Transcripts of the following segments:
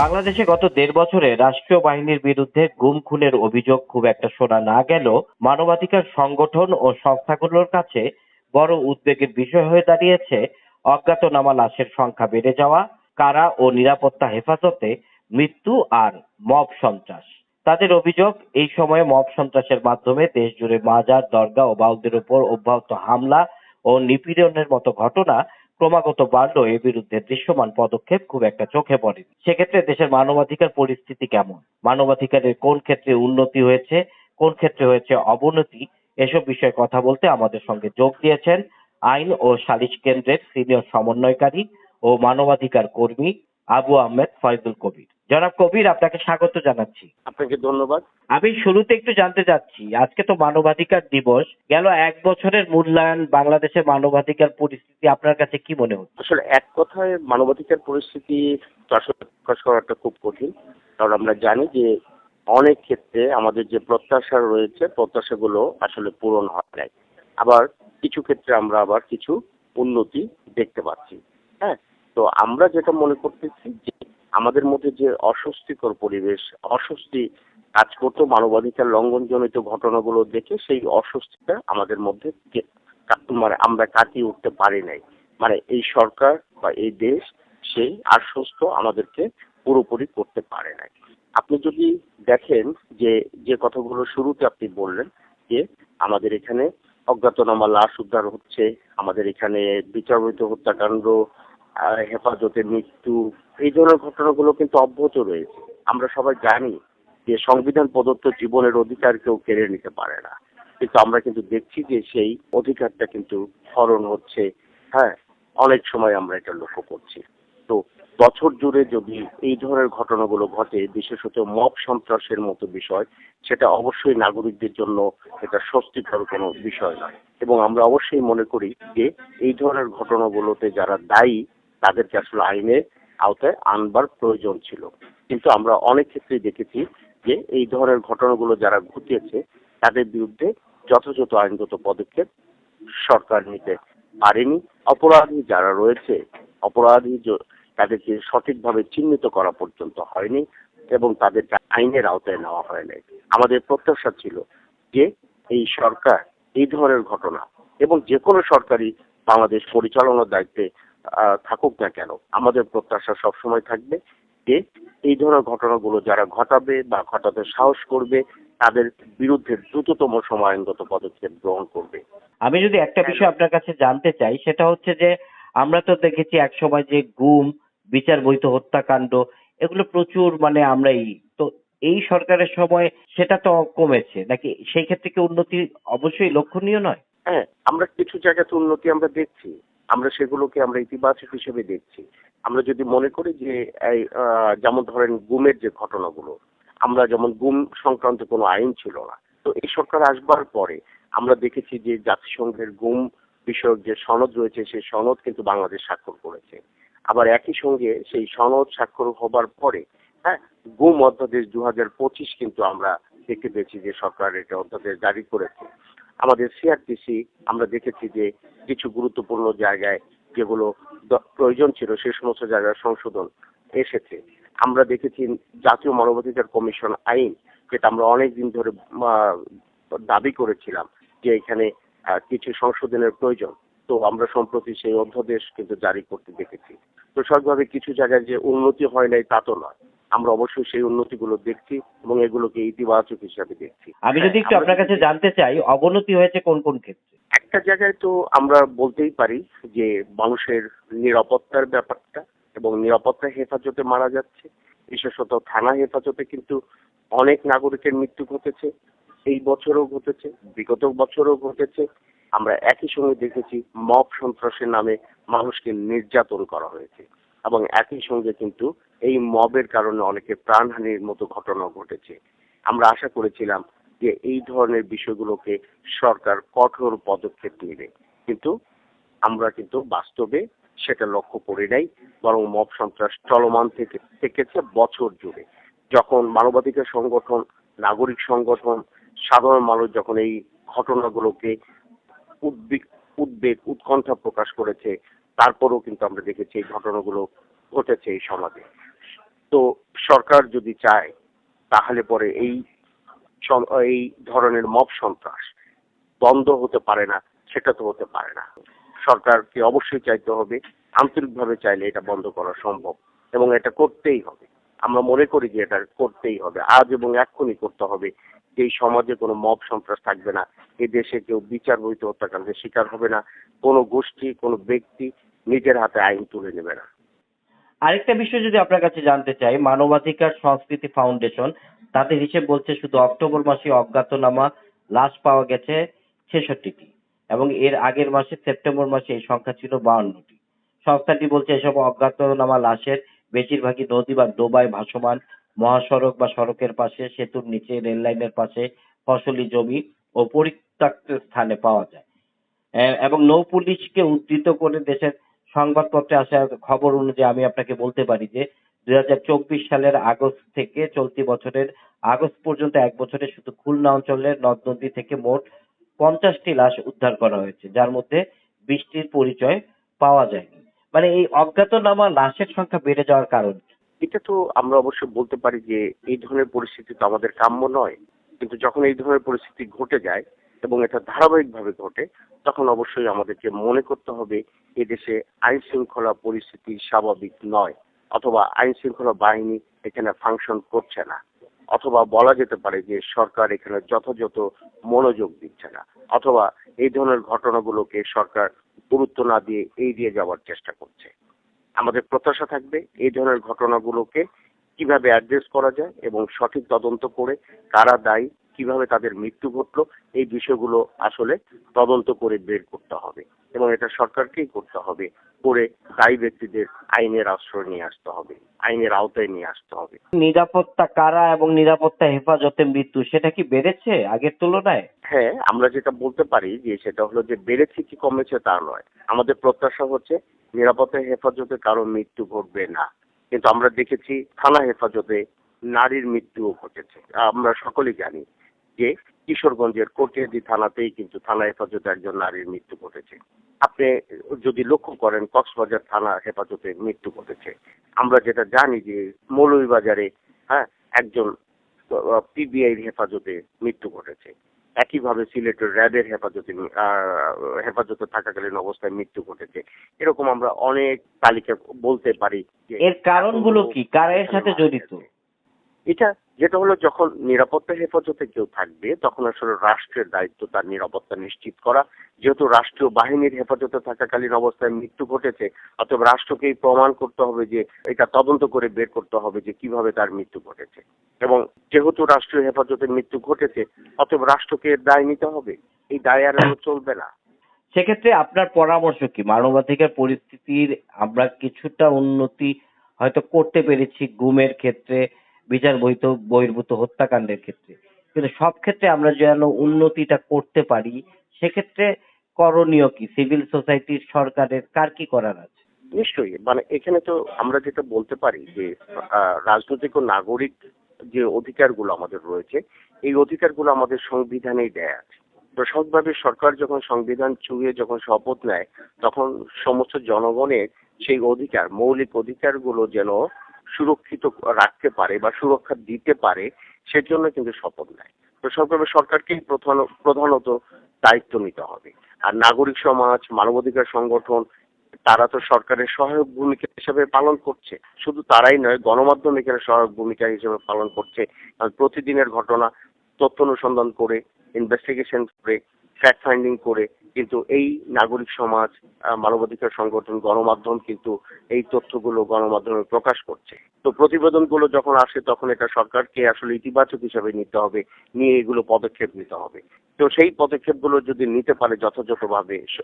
বাংলাদেশে গত দেড় বছরে রাষ্ট্রীয় বাহিনীর বিরুদ্ধে গুম খুনের অভিযোগ খুব একটা শোনা না গেলেও মানবাধিকার সংগঠন ও সংস্থাগুলোর কাছে বড় উদ্বেগের বিষয় হয়ে দাঁড়িয়েছে অজ্ঞাতনামা লাশের সংখ্যা বেড়ে যাওয়া, কারা ও নিরাপত্তা হেফাজতে মৃত্যু আর মব সন্ত্রাস। তাদের অভিযোগ, এই সময়ে মব সন্ত্রাসের মাধ্যমে দেশ জুড়ে মাজার দরগা ও বাউলদের উপর অব্যাহত হামলা ও নিপীড়নের মতো ঘটনা ক্রমাগত বাড়লেও এ বিরুদ্ধে দৃশ্যমান পদক্ষেপ খুব একটা চোখে পড়ে সেক্ষেত্রে দেশের মানবাধিকার পরিস্থিতি কেমন? মানবাধিকারের কোন ক্ষেত্রে উন্নতি হয়েছে, কোন ক্ষেত্রে হয়েছে অবনতি, এসব বিষয়ে কথা বলতে আমাদের সঙ্গে যোগ দিয়েছেন আইন ও সালিশ কেন্দ্রের সিনিয়র সমন্বয়কারী ও মানবাধিকার কর্মী আবু আহমেদ ফয়জুল কবির। জনাব কবির আপনাকে স্বাগত জানাচ্ছি। আপনাকে ধন্যবাদ। আমি শুরুতে একটু জানতে চাচ্ছি আজকে তো মানবাধিকার দিবস গেল এক বছরের মূল্যায়ন বাংলাদেশের মানবাধিকার পরিস্থিতি আপনার কাছে কি মনে হচ্ছে? আসলে এক কথায় মানবাধিকার পরিস্থিতি প্রকাশ করাটা খুব কঠিন কারণ আমরা জানি যে অনেক ক্ষেত্রে আমাদের যে প্রত্যাশা রয়েছে প্রত্যাশাগুলো আসলে পূরণ হয় নাই। আবার কিছু ক্ষেত্রে আমরা আবার কিছু উন্নতি দেখতে পাচ্ছি হ্যাঁ? তো আমরা যেটা মনে করতেছি যে আমাদের মধ্যে যে অস্বস্তিকর পরিবেশ, অস্বস্তি কাজ করতো মানবাধিকার লঙ্ঘনজনিত ঘটনাগুলো দেখে সেই অস্বস্তিটা আমাদের মধ্যে মানে আমরা কাটিয়ে উঠতে পারি নাই। মানে এই সরকার বা এই দেশ সেই আশ্বস্ত আমাদেরকে পুরোপুরি করতে পারে নাই। আপনি যদি দেখেন যে যে কথাগুলো শুরুতে আপনি বললেন যে, আমাদের এখানে অজ্ঞাতনামা লাশ উদ্ধার হচ্ছে, আমাদের এখানে বিচারবহিত হত্যাকাণ্ড হেফাজতে মৃত্যু, এই ধরনের ঘটনাগুলো কিন্তু অব্যাহত রয়েছে। আমরা সবাই জানি যে সংবিধান প্রদত্ত জীবনের অধিকার কেউ কেড়ে নিতে পারে না। কিন্তু আমরা কিন্তু দেখছি যে সেই অধিকারটা কিন্তু হরণ হচ্ছে। হ্যাঁ অনেক সময় আমরা এটা লক্ষ্য করছি। তো বছর জুড়ে যদি এই ধরনের ঘটনাগুলো ঘটে, বিশেষত মব সন্ত্রাসের মতো বিষয়, সেটা অবশ্যই নাগরিকদের জন্য এটা স্বস্তিকর কোনো বিষয় নয়। এবং আমরা অবশ্যই মনে করি যে এই ধরনের ঘটনাগুলোতে যারা দায়ী তাদেরকে আসলে আইনের আওতায় আনবার প্রয়োজন ছিল। কিন্তু আমরা অনেক ক্ষেত্রেই দেখেছি যে এই ধরনের ঘটনাগুলো যারা ঘটিয়েছে, তাদের বিরুদ্ধে যথাযথ আইনগত পদক্ষেপ সরকার নিতে পারেনি। অপরাধী যারা রয়েছে, অপরাধী তাদেরকে সঠিকভাবে চিহ্নিত করা পর্যন্ত হয়নি এবং তাদেরকে আইনের আওতায় নেওয়া হয় নাই। আমাদের প্রত্যাশা ছিল যে এই সরকার এই ধরনের ঘটনা এবং যে কোনো সরকারি বাংলাদেশ পরিচালনার দায়িত্বে থাকুক না কেন আমাদের প্রত্যাশা সবসময় থাকবে যে এই ধরনের ঘটনাগুলো যারা ঘটাবে বা ঘটাতে সাহস করবে তাদের বিরুদ্ধে দ্রুততম সময়াঙ্গত পদক্ষেপ গ্রহণ করবে। আমি যদি একটা বিষয় আপনার কাছে জানতে চাই সেটা হচ্ছে যে আমরা তো দেখেছি এক সময় যে গুম বিচার বৈধ হত্যাকাণ্ড এগুলো প্রচুর মানে আমরাই। তো এই সরকারের সময় সেটা তো কমেছে নাকি সেই ক্ষেত্রে কি উন্নতি অবশ্যই লক্ষণীয় নয়? হ্যাঁ আমরা কিছু জায়গাতে উন্নতি আমরা দেখছি। আমরা সেগুলোকে আমরা ইতিবাচক হিসেবে দেখছি। আমরা যদি মনে করি যে যেমন ধরেন গুমের যে ঘটনাগুলো, আমরা যেমন গুম সংক্রান্ত কোনো আইন ছিল না, তো এই সরকার আসবার পরে আমরা দেখেছি যে জাতিসংঘের গুম বিষয়ক যে সনদ রয়েছে, সেই সনদ কিন্তু বাংলাদেশ স্বাক্ষর করেছে। আবার একই সঙ্গে সেই সনদ স্বাক্ষর হবার পরে হ্যাঁ গুম অধ্যাদেশ দু হাজার পঁচিশ কিন্তু আমরা দেখতে পেয়েছি যে সরকার এটা অধ্যাদেশ জারি করেছে। আমাদের সিআরটিসি আমরা দেখেছি যে কিছু গুরুত্বপূর্ণ জায়গায় যেগুলো প্রয়োজন ছিল সে সমস্ত জায়গায় সংশোধন এসেছে। আমরা দেখেছি জাতীয় মানবাধিকার কমিশন আইন, যেটা আমরা অনেক দিন ধরে দাবি করেছিলাম যে এখানে কিছু সংশোধনের প্রয়োজন। তো আমরা সম্প্রতি সেই অধ্যাদেশ কিন্তু জারি করতে দেখেছি। তো সবভাবে কিছু জায়গায় যে উন্নতি হয় নাই তা তো নয়। আমরা অবশ্যই সেই উন্নতিগুলো দেখছি এবং এগুলোকে ইতিবাচক হিসাবে দেখছি। আমি যদি একটু হ্যাঁ, আপনার কাছে জানতে চাই অবনতি হয়েছে কোন কোন ক্ষেত্রে? একটা জায়গায় তো আমরা বলতেই পারি যে মানুষের নিরাপত্তার ব্যাপারটা এবং নিরাপত্তা হেফাজতে মারা যাচ্ছে। বিশেষত থানা হেফাজতে কিন্তু অনেক নাগরিকের মৃত্যু ঘটেছে। এই বছরও ঘটেছে বিগত বছরও ঘটেছে। আমরা একই সঙ্গে দেখেছি মব সন্ত্রাসের নামে মানুষকে নির্যাতন করা হয়েছে। এবং একই সঙ্গে কিন্তু এই মবের কারণে অনেকে প্রাণহানির মতো ঘটনা ঘটেছে। আমরা আশা করেছিলাম যে এই ধরনের বিষয়গুলোকে সরকার কঠোর পদক্ষেপ নেবে। কিন্তু আমরা কিন্তু বাস্তবে সেটা লক্ষ্য করি নাই, বরং মব সন্ত্রাস চলমান থেকে থেকেছে বছর জুড়ে। যখন মানবাধিকার সংগঠন, নাগরিক সংগঠন, সাধারণ মানুষ যখন এই ঘটনাগুলোকে উদ্বেগ উদ্বেগ, উৎকণ্ঠা প্রকাশ করেছে তারপরেও কিন্তু আমরা দেখেছি এই ঘটনাগুলো ঘটেছে এই সমাজে। তো সরকার যদি চায়, তাহলে পরে এই এই ধরনের মব সন্ত্রাস বন্ধ হতে পারে না, সেটা তো হতে পারে না। সরকারকে অবশ্যই চাইতে হবে, আন্তরিকভাবে চাইলে এটা বন্ধ করা সম্ভব এবং এটা করতেই হবে। আমরা মনে করি যে এটা করতেই হবে। আজ এবং এক্ষুনি করতে হবে যে এই সমাজে কোনো মব সন্ত্রাস থাকবে না। এ দেশে কেউ বিচার বহিত হত্যাকাণ্ডের শিকার হবে না। কোনো গোষ্ঠী, কোনো ব্যক্তি নিজের হাতে আইন তুলে নেবে না। আরেকটা বিষয় যদি আপনার কাছে জানতে চাই, মানবাধিকার সংস্কৃতি ফাউন্ডেশন, তাদের হিসেব বলছে শুধু অক্টোবর মাসে অজ্ঞাতনামা লাশ পাওয়া গেছে ছেষট্টিটি এবং এর আগের মাসে সেপ্টেম্বর মাসে এই সংখ্যা ছিল বাউন্নটি। সংস্থাটি বলছে এসব অজ্ঞাতনামা লাশের বেশিরভাগই নদী বা ডোবায় ভাসমান মহাসড়ক বা সড়কের পাশে, সেতুর নিচে রেল লাইনের পাশে ফসলি জমি ও পরিত্যক্ত স্থানে পাওয়া যায়। এবং নৌ পুলিশকে উদ্ধৃত করে দেশের সংবাদপত্রে আসা খবর অনুযায়ী আমি আপনাকে বলতে পারি যে দুই সালের আগস্ট থেকে চলতি বছরের আগস্ট পর্যন্ত এক বছরে শুধু খুলনা অঞ্চলের নদ নদী থেকে মোট পঞ্চাশটি লাশ উদ্ধার করা হয়েছে, যার মধ্যে বৃষ্টির পরিচয় পাওয়া যায়নি। মানে এই অজ্ঞাতনামা লাশের সংখ্যা বেড়ে যাওয়ার কারণ এটা তো আমরা অবশ্য বলতে পারি যে এই ধরনের পরিস্থিতি তো আমাদের কাম্য নয়। কিন্তু যখন এই ধরনের পরিস্থিতি ঘটে যায় এবং এটা ধারাবাহিকভাবে ঘটে, তখন অবশ্যই আমাদেরকে মনে করতে হবে এদেশে আইন শৃঙ্খলা পরিস্থিতি স্বাভাবিক নয়, অথবা আইন শৃঙ্খলা বাহিনী এখানে ফাংশন করছে না, অথবা বলা যেতে পারে যে সরকার এখানে যথাযথ মনোযোগ দিচ্ছে না, অথবা এই ধরনের ঘটনাগুলোকে সরকার গুরুত্ব না দিয়ে এড়িয়ে যাওয়ার চেষ্টা করছে। আমাদের প্রত্যাশা থাকবে এই ধরনের ঘটনাগুলোকে কীভাবে অ্যাড্রেস করা যায় এবং সঠিক তদন্ত করে কারা দায়ী কীভাবে তাদের মৃত্যু ঘটলো এই বিষয়গুলো আসলে তদন্ত করে বের করতে হবে এবং এটা সরকারকেই করতে হবে। করে দায়ী ব্যক্তিদের আইনের আশ্রয় নিয়ে আসতে হবে আইনের আওতায় নিয়ে আসতে হবে। নিরাপত্তা কারা এবং নিরাপত্তা হেফাজতে মৃত্যু সেটা কি বেড়েছে আগের তুলনায়? হ্যাঁ আমরা যেটা বলতে পারি যে সেটা হলো যে বেড়েছে কি কমেছে তা নয়। আমাদের প্রত্যাশা হচ্ছে নিরাপত্তা হেফাজতে কারও মৃত্যু ঘটবে না। কিন্তু আমরা দেখেছি থানা হেফাজতে নারীর মৃত্যুও ঘটেছে। আমরা সকলেই জানি যে কিশোরগঞ্জের কোটিয়াদি থানাতেই কিন্তু থানা হেফাজতে একজন নারীর মৃত্যু ঘটেছে। আপনি যদি লক্ষ্য করেন কক্সবাজার থানা হেফাজতে মৃত্যু ঘটেছে। আমরা যেটা জানি যে মৌলভীবাজারে হ্যাঁ একজন পিবিআই হেফাজতে মৃত্যু ঘটেছে। একইভাবে সিলেটের র্যাবের হেফাজতে হেফাজতে থাকাকালীন অবস্থায় মৃত্যু ঘটেছে। এরকম আমরা অনেক তালিকা বলতে পারি এর কারণগুলো কি? কারা এর সাথে জড়িত? এটা যেটা হলো যখন নিরাপত্তা হেফাজতে কেউ থাকবে, তখন আসলে রাষ্ট্রের দায়িত্ব তার নিরাপত্তা নিশ্চিত করা। যেহেতু রাষ্ট্রীয় বাহিনীর হেফাজতে থাকাকালীন অবস্থায় মৃত্যু ঘটেছে, অথবা রাষ্ট্রকেই প্রমাণ করতে হবে যে, এটা তদন্ত করে বের করতে হবে যে কীভাবে তার মৃত্যু ঘটেছে। এবং যেহেতু রাষ্ট্রীয় হেফাজতে মৃত্যু ঘটেছে অতএব রাষ্ট্রকে দায় নিতে হবে, এই দায় আর চলবে না। সেক্ষেত্রে আপনার পরামর্শ কি? মানবাধিকার পরিস্থিতির আমরা কিছুটা উন্নতি হয়তো করতে পেরেছি গুমের ক্ষেত্রে বিচার বহিত বহির্ভূত হত্যাকাণ্ডের ক্ষেত্রে। কিন্তু সব ক্ষেত্রে আমরা যেন উন্নতিটা করতে পারি, সেক্ষেত্রে করণীয় কি? সিভিল সোসাইটির সরকারের কার কি করার আছে? নিশ্চয়ই। মানে এখানে তো আমরা যেটা বলতে পারি যে রাজনৈতিক ও নাগরিক যে অধিকারগুলো আমাদের রয়েছে, এই অধিকারগুলো আমাদের সংবিধানেই দেয়া আছে। সবভাবে সরকার যখন সংবিধান চুয়ে যখন শপথ নেয়, তখন সমস্ত জনগণের সেই অধিকার, মৌলিক অধিকারগুলো যেন সুরক্ষিত রাখতে পারে বা সুরক্ষা দিতে পারে, সেজন্য কিন্তু শপথ নেয়। তো সবভাবে সরকারকেই প্রধান, প্রধানত দায়িত্ব নিতে হবে। আর নাগরিক সমাজ, মানবাধিকার সংগঠন, তারা তো সরকারের সহায়ক ভূমিকা হিসেবে পালন করছে। শুধু তারাই নয় গণমাধ্যম এখানে সহায়ক ভূমিকা হিসেবে পালন করছে। প্রতিদিনের ঘটনা, তথ্য অনুসন্ধান করে ইনভেস্টিগেশন করে ফ্যাক্ট ফাইন্ডিং করে কিন্তু এই নাগরিক সমাজ মানবাধিকার সংগঠন, গণমাধ্যম কিন্তু এই তথ্যগুলো গণমাধ্যমে প্রকাশ করছে। তো প্রতিবেদনগুলো যখন আসে, তখন এটা সরকারকে আসলে ইতিবাচক হিসাবে নিতে হবে, নিয়ে এগুলো পদক্ষেপ নিতে হবে। তো সেই পদক্ষেপগুলো যদি নিতে পারে যথাযথভাবে স-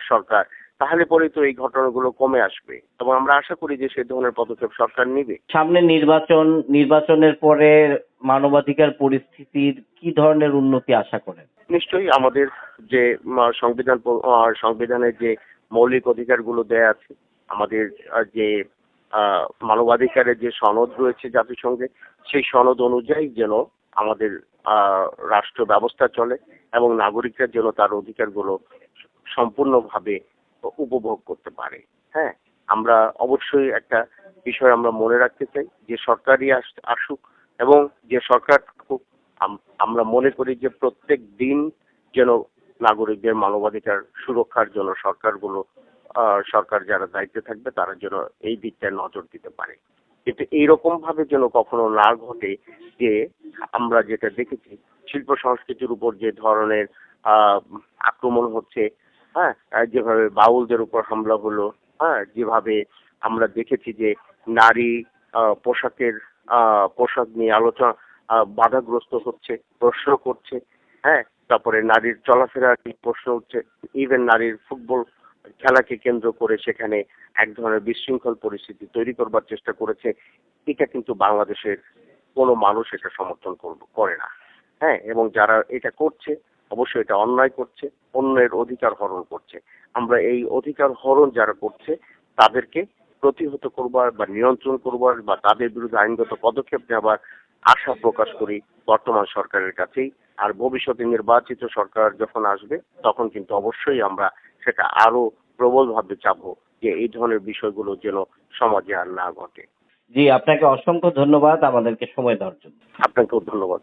সরকার, তাহলে পরেই তো এই ঘটনাগুলো কমে আসবে। এবং আমরা আশা করি যে সেই ধরনের পদক্ষেপ সরকার নিবে। সামনে নির্বাচন, নির্বাচনের পরে মানবাধিকার পরিস্থিতির কি ধরনের উন্নতি আশা করেন? নিশ্চয়ই আমাদের যে সংবিধান সংবিধানের যে মৌলিক অধিকারগুলো দেয়া আছে, আমাদের যে মানবাধিকারের যে সনদ রয়েছে জাতিসংঘে, সেই সনদ অনুযায়ী যেন আমাদের রাষ্ট্র ব্যবস্থা চলে এবং নাগরিকরা যেন তার অধিকারগুলো সম্পূর্ণভাবে উপভোগ করতে পারে। হ্যাঁ আমরা অবশ্যই একটা বিষয় আমরা মনে রাখতে চাই, যে সরকারই আস- আসুক এবং যে সরকার আমরা মনে করি যে প্রত্যেক দিন যেন নাগরিকদের মানবাধিকার সুরক্ষার জন্য সরকারগুলো সরকার যারা দায়িত্বে থাকবে তারা যেন এই দিকটায় নজর দিতে পারে। কিন্তু এইরকম ভাবে যেন কখনো না ঘটে যে আমরা যেটা দেখেছি, শিল্প সংস্কৃতির উপর যে ধরনের আক্রমণ হচ্ছে হ্যাঁ যেভাবে বাউলদের উপর হামলা হলো হ্যাঁ যেভাবে আমরা দেখেছি যে নারী পোশাকের পোশাক নিয়ে আলোচনা বাধাগ্রস্ত হচ্ছে, প্রশ্ন করছে হ্যাঁ? তারপরে নারীর চলাফেরা প্রশ্ন উঠছে? ইভেন নারীর ফুটবল খেলাকে কেন্দ্র করে সেখানে এক ধরনের বিশৃঙ্খল পরিস্থিতি তৈরি করবার চেষ্টা করেছে। এটা কিন্তু বাংলাদেশের কোনো মানুষ এটা সমর্থন করে না। হ্যাঁ? এবং যারা এটা করছে, অবশ্যই এটা অন্যায় করছে, অন্যের অধিকার হরণ করছে। আমরা এই অধিকার হরণ যারা করছে, তাদেরকে প্রতিহত করবার বা নিয়ন্ত্রণ করবার বা তাদের বিরুদ্ধে আইনগত পদক্ষেপ নেবার আশা প্রকাশ করি বর্তমান সরকারের কাছেই। আর ভবিষ্যতে নির্বাচিত সরকার যখন আসবে তখন কিন্তু অবশ্যই আমরা সেটা আরও প্রবলভাবে চাবো যে এই ধরনের বিষয়গুলো যেন সমাজে আর না ঘটে। জি আপনাকে অসংখ্য ধন্যবাদ আমাদেরকে সময় দেওয়ার জন্য। আপনাকেও ধন্যবাদ।